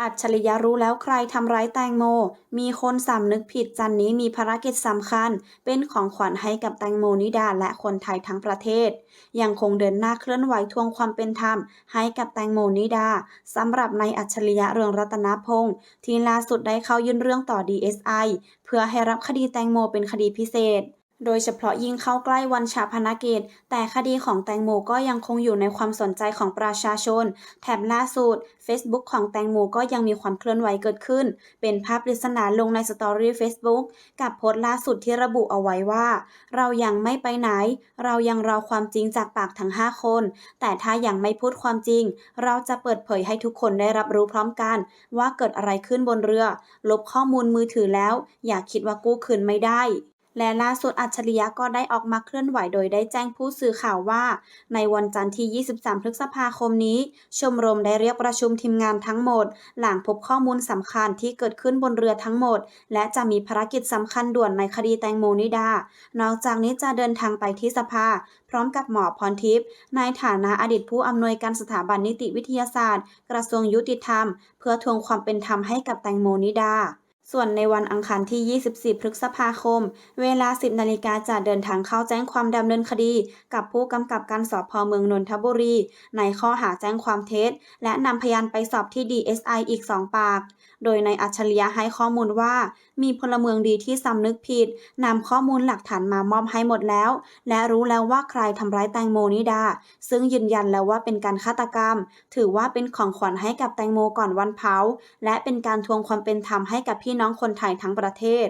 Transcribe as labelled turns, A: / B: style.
A: อัจฉริยะรู้แล้วใครทำร้ายแตงโม มีคนสำนึกผิดจันนี้มีภารกิจสำคัญ เป็นของขวัญให้กับแตงโมนิดาและคนไทยทั้งประเทศ ยังคงเดินหน้าเคลื่อนไหวทวงความเป็นธรรม ให้กับแตงโมนิดาสำหรับนายอัจฉริยะเรืองรัตนพงศ์ที่ล่าสุดได้เข้ายื่นเรื่องต่อ DSI เพื่อให้รับคดีแตงโมเป็นคดีพิเศษ โดยเฉพาะยิ่งเข้าใกล้วันชาพนกิจ แต่คดีของแตงโมก็ยังคงอยู่ในความสนใจของประชาชน แถมล่าสุด Facebook ของแตงโมก็ยังมีความเคลื่อนไหวเกิดขึ้น เป็นภาพปริศนาลงในสตอรี่ Facebook กับโพสต์ล่าสุดที่ระบุเอาไว้ว่า เรายังไม่ไปไหน เรายังรอความจริงจากปากทั้ง 5 คน แต่ถ้ายังไม่พูดความจริง เราจะเปิดเผยให้ทุกคนได้รับรู้พร้อมกัน ว่าเกิดอะไรขึ้นบนเรือ ลบข้อมูลมือถือแล้ว อย่าคิดว่ากู้คืนไม่ได้ และล่าสุดอัจฉริยะก็ได้ออกมาเคลื่อนไหวโดยได้แจ้งผู้สื่อข่าวว่า ในวันจันทร์ที่ 23 พฤษภาคมนี้ ชมรมได้เรียกประชุมทีมงานทั้งหมด หลังพบข้อมูลสำคัญที่เกิดขึ้นบนเรือทั้งหมด และจะมีภารกิจสำคัญด่วนในคดีแตงโมนิดา นอกจากนี้จะเดินทางไปที่สภา พร้อมกับหมอพรทิพย์ในฐานะอดีตผู้อำนวยการสถาบันนิติวิทยาศาสตร์ กระทรวงยุติธรรม เพื่อทวงความเป็นธรรมให้กับแตงโมนิดา ส่วนในวันอังคารที่ 24 พฤษภาคม เวลา 10 นาฬิกาจะเดินทางเข้าแจ้งความดำเนินคดี กับผู้กำกับการสอบพเมืองนนทบุรี ในข้อหาแจ้งความเท็จ และนำพยานไปสอบที่ DSI อีก 2 ปาก โดยในอัจฉริยะให้ข้อมูลว่า มีพลเมืองดีที่สำนึกผิดนำข้อมูลหลักฐานมามอบให้หมดแล้ว และรู้แล้วว่าใครทำร้ายแตงโมนิดา ซึ่งยืนยันแล้วว่าเป็นการฆาตกรรม ถือว่าเป็นของขวัญให้กับแตงโมก่อนวันเผาและเป็นการทวงความเป็นธรรมให้กับพี่น้องคนไทยทั้งประเทศ